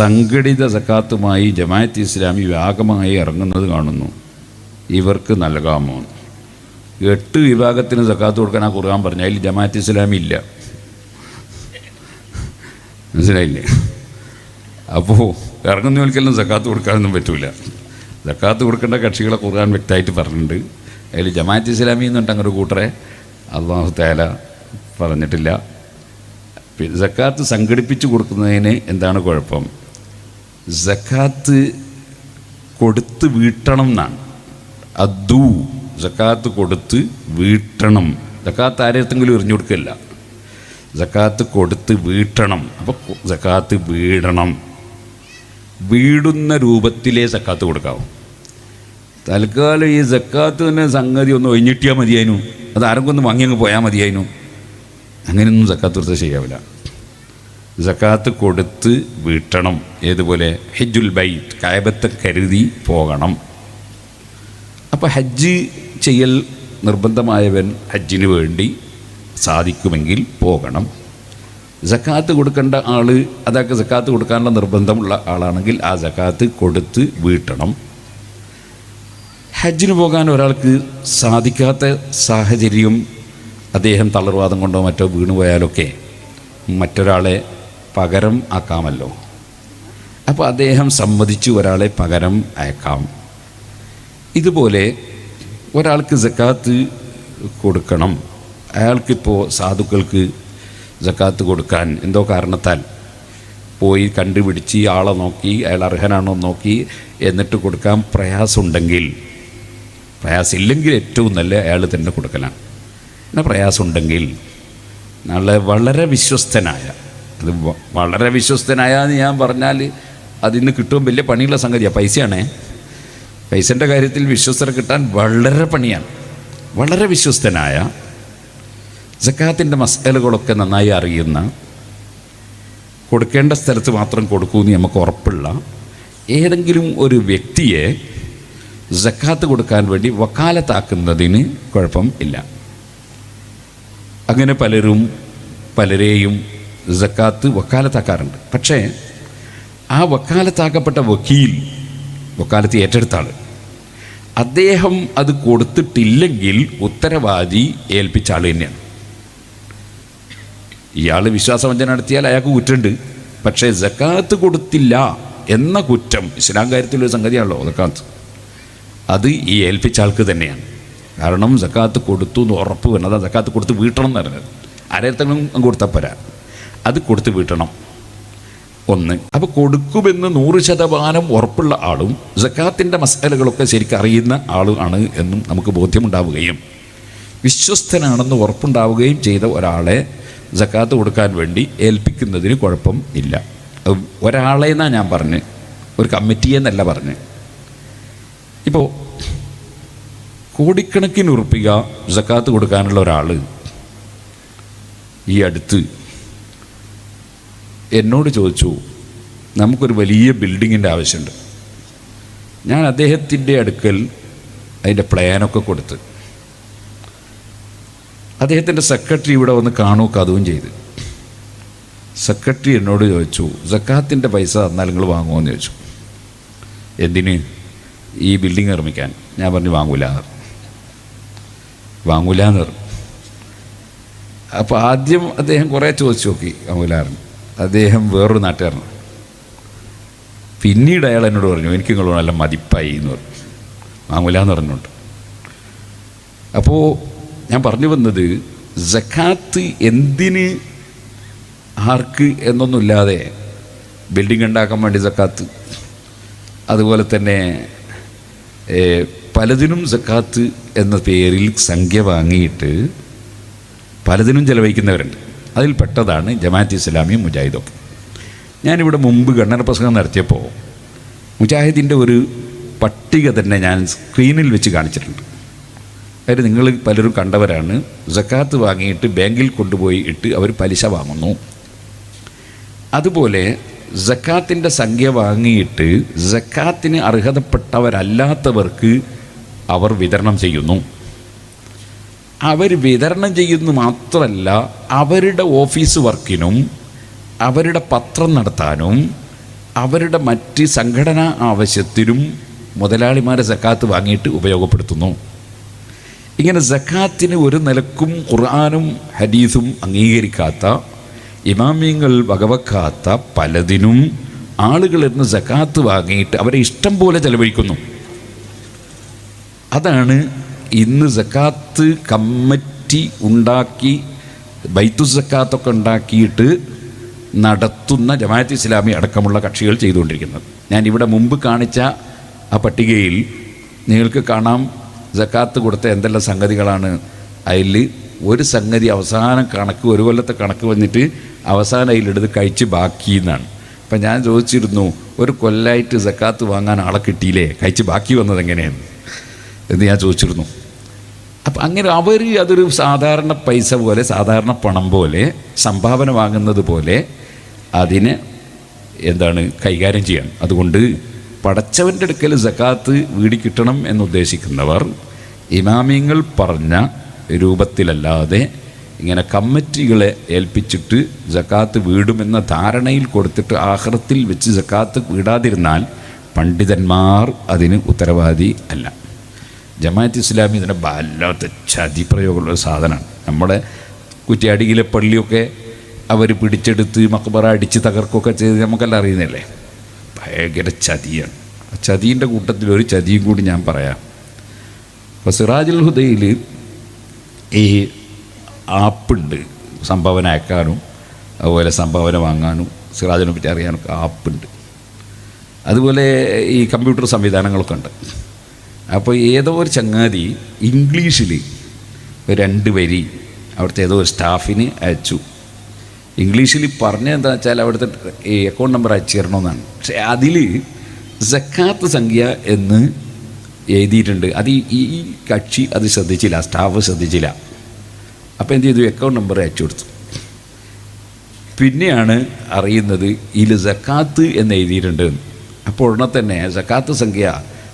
സംഘടിത സക്കാത്തുമായി ജമാഅത്ത് ഇസ്ലാമി വ്യാപകമായി ഇറങ്ങുന്നത് കാണുന്നു. ഇവർക്ക് നൽകാമോ എട്ട് വിഭാഗത്തിന് സക്കാത്ത് കൊടുക്കാൻ ആ ഖുർആൻ പറഞ്ഞു. അതിൽ ജമാഅത്ത് ഇസ്ലാമി ഇല്ല. മനസ്സിലായില്ലേ? അപ്പോൾ ഇറങ്ങുന്നവർക്കെല്ലാം സക്കാത്ത് കൊടുക്കാനൊന്നും പറ്റൂല. സക്കാത്ത് കൊടുക്കേണ്ട കക്ഷികളെ ഖുർആൻ വ്യക്തമായിട്ട് പറഞ്ഞിട്ടുണ്ട്. അതിൽ ജമാഅത്ത് ഇസ്ലാമി എന്നുണ്ട് അങ്ങനെ കൂട്ടറെ അള്ളാഹു പറഞ്ഞിട്ടില്ല. സക്കാത്ത് സംഘടിപ്പിച്ച് കൊടുക്കുന്നതിന് എന്താണ് കുഴപ്പം? സക്കാത്ത് കൊടുത്ത് വീട്ടണം എന്നാണ്. അദ്ദു ജക്കാത്ത് കൊടുത്ത് വീട്ടണം. ജക്കാത്ത് ആരെത്തെങ്കിലും എറിഞ്ഞു കൊടുക്കില്ല. ജക്കാത്ത് കൊടുത്ത് വീട്ടണം. അപ്പോൾ ജക്കാത്ത് വീടണം. വീടുന്ന രൂപത്തിലേ ജക്കാത്ത് കൊടുക്കാവും. തൽക്കാലം ഈ ജക്കാത്ത് തന്നെ സംഗതി ഒന്ന് ഒഴിഞ്ഞിട്ടിയാൽ മതിയായിരുന്നു അത് ആരെങ്കിലും ഒന്ന് വാങ്ങി അങ്ങ് പോയാൽ മതിയായിരുന്നു അങ്ങനെയൊന്നും ജക്കാത്ത് കൊടുത്താൽ ശരിയാവില്ല സക്കാത്ത് കൊടുത്ത് വീട്ടണം. ഏതുപോലെ? ഹജ്ജുൽ ബൈറ്റ് കായബത്തെ കരുതി പോകണം. അപ്പോൾ ഹജ്ജ് ചെയ്യൽ നിർബന്ധമായവൻ ഹജ്ജിന് വേണ്ടി സാധിക്കുമെങ്കിൽ പോകണം. ജക്കാത്ത് കൊടുക്കേണ്ട ആൾ അതൊക്കെ ജക്കാത്ത് കൊടുക്കാനുള്ള നിർബന്ധമുള്ള ആളാണെങ്കിൽ ആ ജക്കാത്ത് കൊടുത്ത് വീട്ടണം. ഹജ്ജിന് പോകാൻ ഒരാൾക്ക് സാധിക്കാത്ത സാഹചര്യം അദ്ദേഹം തളർവാദം കൊണ്ടോ മറ്റോ വീണുപോയാലൊക്കെ മറ്റൊരാളെ പകരം ആക്കാമല്ലോ. അപ്പോൾ അദ്ദേഹം സമ്മതിച്ചു ഒരാളെ പകരം അയക്കാം. ഇതുപോലെ ഒരാൾക്ക് ജക്കാത്ത് കൊടുക്കണം. അയാൾക്കിപ്പോൾ സാധുക്കൾക്ക് ജക്കാത്ത് കൊടുക്കാൻ എന്തോ കാരണത്താൽ പോയി കണ്ടുപിടിച്ച് ആളെ നോക്കി അയാൾ അർഹനാണോ നോക്കി എന്നിട്ട് കൊടുക്കാൻ പ്രയാസമുണ്ടെങ്കിൽ പ്രയാസമില്ലെങ്കിൽ ഏറ്റവും നല്ല അയാൾ തന്നെ കൊടുക്കലാണ്. പിന്നെ പ്രയാസമുണ്ടെങ്കിൽ നല്ല വളരെ വിശ്വസ്തനായ അത് വളരെ വിശ്വസ്തനായാന്ന് ഞാൻ പറഞ്ഞാൽ അതിന്ന് കിട്ടും വലിയ പണിയുള്ള സംഗതിയാണ് പൈസയാണേ. പൈസന്റെ കാര്യത്തിൽ വിശ്വസ്തരെ കിട്ടാൻ വളരെ പണിയാണ്. വളരെ വിശ്വസ്തനായ ജക്കാത്തിന്റെ മസാലകളൊക്കെ നന്നായി അറിയുന്ന കൊടുക്കേണ്ട സ്ഥലത്ത് മാത്രം കൊടുക്കുമെന്ന് നമുക്ക് ഉറപ്പുള്ള ഏതെങ്കിലും ഒരു വ്യക്തിയെ ജക്കാത്ത് കൊടുക്കാൻ വേണ്ടി വക്കാലത്താക്കുന്നതിന് കുഴപ്പം ഇല്ല. അങ്ങനെ പലരും പലരെയും ജക്കാത്ത് വക്കാലത്താക്കാറുണ്ട്. പക്ഷേ ആ വക്കാലത്താക്കപ്പെട്ട വക്കീൽ വക്കാലത്ത് ഏറ്റെടുത്ത ആൾ അദ്ദേഹം അത് കൊടുത്തിട്ടില്ലെങ്കിൽ ഉത്തരവാദി ഏൽപ്പിച്ച ആൾ തന്നെയാണ്. ഇയാൾ വിശ്വാസവഞ്ചന നടത്തിയാൽ അയാൾക്ക് കുറ്റമുണ്ട്. പക്ഷേ ജക്കാത്ത് കൊടുത്തില്ല എന്ന കുറ്റം ഇസ്ലാം കാര്യത്തിലൊരു സംഗതിയാണല്ലോ ജക്കാത്ത് അത് ഈ ഏൽപ്പിച്ച ആൾക്ക് തന്നെയാണ്. കാരണം ജക്കാത്ത് കൊടുത്തു എന്ന് ഉറപ്പ് വേണം അതാ ജക്കാത്ത് കൊടുത്ത് വീട്ടണം എന്ന് പറഞ്ഞത്. ആരെങ്കിലും കൊടുത്താൽ പോരാ. അത് കൊടുത്തു വീട്ടണം ഒന്ന് അപ്പോൾ കൊടുക്കുമെന്ന് നൂറ് ശതമാനം ഉറപ്പുള്ള ആളും ജക്കാത്തിന്റെ മസാലകളൊക്കെ ശരിക്കും അറിയുന്ന ആളുമാണ് എന്നും നമുക്ക് ബോധ്യമുണ്ടാവുകയും വിശ്വസ്തനാണെന്ന് ഉറപ്പുണ്ടാവുകയും ചെയ്ത ഒരാളെ ജക്കാത്ത് കൊടുക്കാൻ വേണ്ടി ഏൽപ്പിക്കുന്നതിന് കുഴപ്പം ഇല്ല. ഒരാളെ എന്നാണ് ഞാൻ പറഞ്ഞ് ഒരു കമ്മിറ്റിയെന്നല്ല പറഞ്ഞ്. ഇപ്പോൾ കോടിക്കണക്കിന് ഉറപ്പിക ജക്കാത്ത് കൊടുക്കാനുള്ള ഒരാൾ ഈ അടുത്ത് എന്നോട് ചോദിച്ചു നമുക്കൊരു വലിയ ബിൽഡിങ്ങിന്റെ ആവശ്യമുണ്ട്. ഞാൻ അദ്ദേഹത്തിന്റെ അടുക്കൽ അതിന്റെ പ്ലാനൊക്കെ കൊടുത്ത് അദ്ദേഹത്തിന്റെ സെക്രട്ടറി ഇവിടെ വന്ന് കാണൂ അതും ചെയ്ത്. സെക്രട്ടറി എന്നോട് ചോദിച്ചു സക്കാത്തിന്റെ പൈസ തന്നാൽ നിങ്ങൾ വാങ്ങുമോ? ചോദിച്ചു. എന്തിന്? ഈ ബിൽഡിംഗ് നിർമ്മിക്കാൻ. ഞാൻ പറഞ്ഞു വാങ്ങൂല. എന്ന്. വാങ്ങൂല എന്ന് പറഞ്ഞു. അപ്പോൾ ആദ്യം അദ്ദേഹം കുറേ ചോദിച്ചു നോക്കി വാങ്ങൂലാറിന് അദ്ദേഹം വേറൊരു നാട്ടുകാരനാണ്. പിന്നീട് അയാൾ എന്നോട് പറഞ്ഞു എനിക്ക് നിങ്ങളോട് നല്ല മതിപ്പായി എന്ന് പറഞ്ഞു. വാങ്ങൂല എന്ന് പറഞ്ഞുകൊണ്ട്. അപ്പോൾ ഞാൻ പറഞ്ഞു വന്നത് ജക്കാത്ത് എന്തിന് ആർക്ക് എന്നൊന്നുമില്ലാതെ ബിൽഡിംഗ് ഉണ്ടാക്കാൻ വേണ്ടി ജക്കാത്ത് അതുപോലെ തന്നെ പലതിനും ജക്കാത്ത് എന്ന പേരിൽ സംഖ്യ വാങ്ങിയിട്ട് പലതിനും ചെലവഴിക്കുന്നവരുണ്ട്. അതിൽ പെട്ടതാണ് ജമാഅത്ത് ഇസ്ലാമിയും മുജാഹിദൊക്കെ. ഞാനിവിടെ മുമ്പ് ഗണ്ണന പ്രസംഗം നടത്തിയപ്പോൾ മുജാഹിദിന്റെ ഒരു പട്ടിക തന്നെ ഞാൻ സ്ക്രീനിൽ വെച്ച് കാണിച്ചിട്ടുണ്ട്. അതായത് നിങ്ങൾ പലരും കണ്ടവരാണ് ജക്കാത്ത് വാങ്ങിയിട്ട് ബാങ്കിൽ കൊണ്ടുപോയി ഇട്ട് അവർ പലിശ വാങ്ങുന്നു. അതുപോലെ ജക്കാത്തിന്റെ സംഖ്യ വാങ്ങിയിട്ട് ജക്കാത്തിന് അർഹതപ്പെട്ടവരല്ലാത്തവർക്ക് അവർ വിതരണം ചെയ്യുന്നു. അവർ വിതരണം ചെയ്യുന്നു മാത്രമല്ല അവരുടെ ഓഫീസ് വർക്കിനും അവരുടെ പത്രം നടത്താനും അവരുടെ മറ്റ് സംഘടനാ ആവശ്യത്തിനും മുതലാളിമാരെ സക്കാത്ത് വാങ്ങിയിട്ട് ഉപയോഗപ്പെടുത്തുന്നു. ഇങ്ങനെ സക്കാത്തിന് ഒരു നിലക്കും ഖുർആാനും ഹദീസും അംഗീകരിക്കാത്ത ഇമാമിയങ്ങൾ വകവെക്കാത്ത പലതിനും ആളുകൾ സക്കാത്ത് വാങ്ങിയിട്ട് അവരെ ഇഷ്ടം പോലെ ചെലവഴിക്കുന്നു. അതാണ് ഇന്ന് സക്കാത്ത് കമ്മിറ്റി ഉണ്ടാക്കി ബൈത്തു സക്കാത്തൊക്കെ ഉണ്ടാക്കിയിട്ട് നടത്തുന്ന ജമാഅത്ത് ഇസ്ലാമി അടക്കമുള്ള കക്ഷികൾ ചെയ്തുകൊണ്ടിരിക്കുന്നത്. ഞാൻ ഇവിടെ മുമ്പ് കാണിച്ച ആ പട്ടികയിൽ നിങ്ങൾക്ക് കാണാം സക്കാത്ത് കൊടുത്ത എന്തെല്ലാം സംഗതികളാണ്. അതിൽ ഒരു സംഗതി അവസാനം കണക്ക് ഒരു കൊല്ലത്തെ കണക്ക് വന്നിട്ട് അവസാനം അതിലെടുത്ത് കഴിച്ച് ബാക്കി എന്നാണ്. അപ്പം ഞാൻ ചോദിച്ചിരുന്നു ഒരു കൊല്ലായിട്ട് സക്കാത്ത് വാങ്ങാൻ ആളെ കിട്ടിയില്ലേ? കഴിച്ച് ബാക്കി വന്നത് എങ്ങനെയാണ് എന്ന് ഞാൻ ചോദിച്ചിരുന്നു. അപ്പം അങ്ങനെ അവർ അതൊരു സാധാരണ പൈസ പോലെ സാധാരണ പണം പോലെ സംഭാവന വാങ്ങുന്നത് പോലെ അതിനെ എന്താണ് കൈകാര്യം ചെയ്യണം. അതുകൊണ്ട് പടച്ചവന്റെ അടുക്കൽ സക്കാത്ത് വീടി കിട്ടണം എന്നുദ്ദേശിക്കുന്നവർ ഇമാമിയങ്ങൾ പറഞ്ഞ രൂപത്തിലല്ലാതെ ഇങ്ങനെ കമ്മിറ്റികളെ ഏൽപ്പിച്ചിട്ട് ജക്കാത്ത് വീടുമെന്ന ധാരണയിൽ കൊടുത്തിട്ട് ആഹ്റത്തിൽ വെച്ച് ജക്കാത്ത് വീടാതിരുന്നാൽ പണ്ഡിതന്മാർ അതിന് ഉത്തരവാദി അല്ല. ജമാഅത്ത് ഇസ്ലാമി ഇതിനെ വല്ലാത്ത ചതി പ്രയോഗമുള്ള ഒരു സാധനമാണ്. നമ്മുടെ കുറ്റിയാടിയിലെ പള്ളിയൊക്കെ അവർ പിടിച്ചെടുത്ത് മക്ബറ അടിച്ച് തകർക്കുകയൊക്കെ ചെയ്ത് നമുക്കെല്ലാം അറിയുന്നില്ലേ ഭയങ്കര ചതിയാണ്. ആ ചതീന്റെ കൂട്ടത്തിൽ ഒരു ചതിയും കൂടി ഞാൻ പറയാം. അപ്പോൾ സിറാജുൽ ഹുദയിൽ ഈ ആപ്പുണ്ട്. സംഭാവന അയക്കാനും അതുപോലെ സംഭാവന വാങ്ങാനും സിറാജിനെ പറ്റി അറിയാനൊക്കെ ആപ്പുണ്ട്. അതുപോലെ ഈ കമ്പ്യൂട്ടർ സംവിധാനങ്ങളൊക്കെ ഉണ്ട്. അപ്പോൾ ഏതോ ഒരു ചങ്ങാതി ഇംഗ്ലീഷിൽ രണ്ട് വരി അവിടുത്തെ ഏതോ ഒരു സ്റ്റാഫിന് അയച്ചു. ഇംഗ്ലീഷിൽ പറഞ്ഞത് എന്താ വെച്ചാൽ അവിടുത്തെ ഈ അക്കൗണ്ട് നമ്പർ അയച്ചു തരണമെന്നാണ്. പക്ഷേ അതിൽ സക്കാത്ത് സംഖ്യ എന്ന് എഴുതിയിട്ടുണ്ട്. അത് ഈ കക്ഷി അത് ശ്രദ്ധിച്ചില്ല സ്റ്റാഫ് ശ്രദ്ധിച്ചില്ല. അപ്പോൾ എന്ത് ചെയ്തു? അക്കൗണ്ട് നമ്പർ അയച്ചു കൊടുത്തു. പിന്നെയാണ് അറിയുന്നത് ഇതിൽ സക്കാത്ത് എന്ന് എഴുതിയിട്ടുണ്ട്. അപ്പോൾ ഉടനെ തന്നെ സക്കാത്ത് സംഖ്യ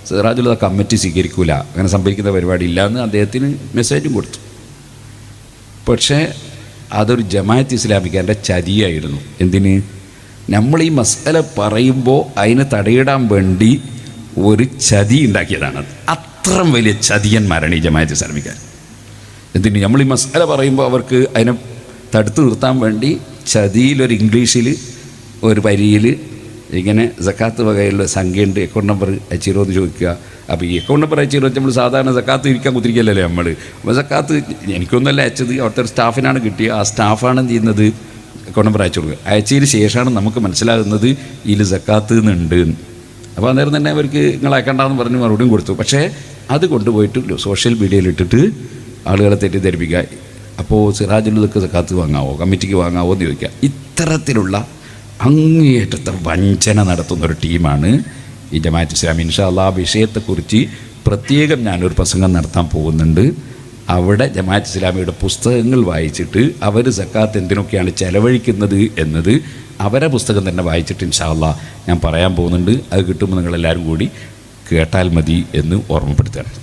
സിറാജുൽ കമ്മിറ്റി സ്വീകരിക്കൂല. അങ്ങനെ സംഭവിക്കുന്ന പരിപാടി ഇല്ല എന്ന് അദ്ദേഹത്തിന് മെസ്സേജും കൊടുത്തു. പക്ഷേ അതൊരു ജമാഅത്ത് ഇസ്ലാമിക്കാരുടെ ചതിയായിരുന്നു. എന്തിന്? നമ്മൾ ഈ മസാല പറയുമ്പോൾ അതിനെ തടയിടാൻ വേണ്ടി ഒരു ചതി ഉണ്ടാക്കിയതാണ് അത്രയും വലിയ ചതിയന്മാരാണ് ഈ ജമാഅത്ത് ഇസ്ലാമിക്കാർ. എന്തിന്? നമ്മൾ ഈ മസാല പറയുമ്പോൾ അവർക്ക് അതിനെ തടുത്തു നിർത്താൻ വേണ്ടി ചതിയിലൊരു ഇംഗ്ലീഷിൽ ഒരു വരിയിൽ ഇങ്ങനെ സക്കാത്ത് വകയുള്ള സംഖ്യയുണ്ട്. അക്കൗണ്ട് നമ്പർ അയച്ചിരോ എന്ന് ചോദിക്കുക. അപ്പോൾ ഈ അക്കൗണ്ട് നമ്പർ അയച്ചിരോ നമ്മൾ സാധാരണ സക്കാത്ത് ഇരിക്കാൻ കുത്തിരിക്കല്ലേ നമ്മൾ അപ്പോൾ സക്കാത്ത് എനിക്കൊന്നല്ല അയച്ചത്. അവിടുത്തെ സ്റ്റാഫിനാണ് കിട്ടിയത്. ആ സ്റ്റാഫാണ് എന്ത് ചെയ്യുന്നത്? അക്കൗണ്ട് നമ്പർ അയച്ചു കൊടുക്കുക. അയച്ചതിന് ശേഷമാണ് നമുക്ക് മനസ്സിലാകുന്നത് ഇതിൽ സക്കാത്ത് എന്നുണ്ട്. എന്ന്. അപ്പോൾ അന്നേരം തന്നെ അവർക്ക് നിങ്ങൾ അയക്കണ്ടെന്ന് പറഞ്ഞ് മറുപടിയും കൊടുത്തു. പക്ഷേ അത് കൊണ്ടുപോയിട്ട് സോഷ്യൽ മീഡിയയിൽ ഇട്ടിട്ട് ആളുകളെ തെറ്റിദ്ധരിപ്പിക്കുക. അപ്പോൾ സിറാജുലൊക്കെ സക്കാത്ത് വാങ്ങാവോ? കമ്മിറ്റിക്ക് വാങ്ങാവോ എന്ന് ചോദിക്കുക. ഇത്തരത്തിലുള്ള അങ്ങേയറ്റത്തെ വഞ്ചന നടത്തുന്ന ഒരു ടീമാണ് ഈ ജമാഅത്ത് ഇസ്ലാമി. ഇൻഷാല്ല ആ വിഷയത്തെക്കുറിച്ച് പ്രത്യേകം ഞാനൊരു പ്രസംഗം നടത്താൻ പോകുന്നുണ്ട്. അവിടെ ജമാഅത്ത് ഇസ്ലാമിയുടെ പുസ്തകങ്ങൾ വായിച്ചിട്ട് അവർ സക്കാത്ത് എന്തിനൊക്കെയാണ് ചെലവഴിക്കുന്നത് എന്നത് അവരെ പുസ്തകം തന്നെ വായിച്ചിട്ട് ഇൻഷാല്ല ഞാൻ പറയാൻ പോകുന്നുണ്ട്. അത് കിട്ടുമ്പോൾ നിങ്ങളെല്ലാവരും കൂടി കേട്ടാൽ മതി എന്ന് ഓർമ്മപ്പെടുത്തുകയാണ്.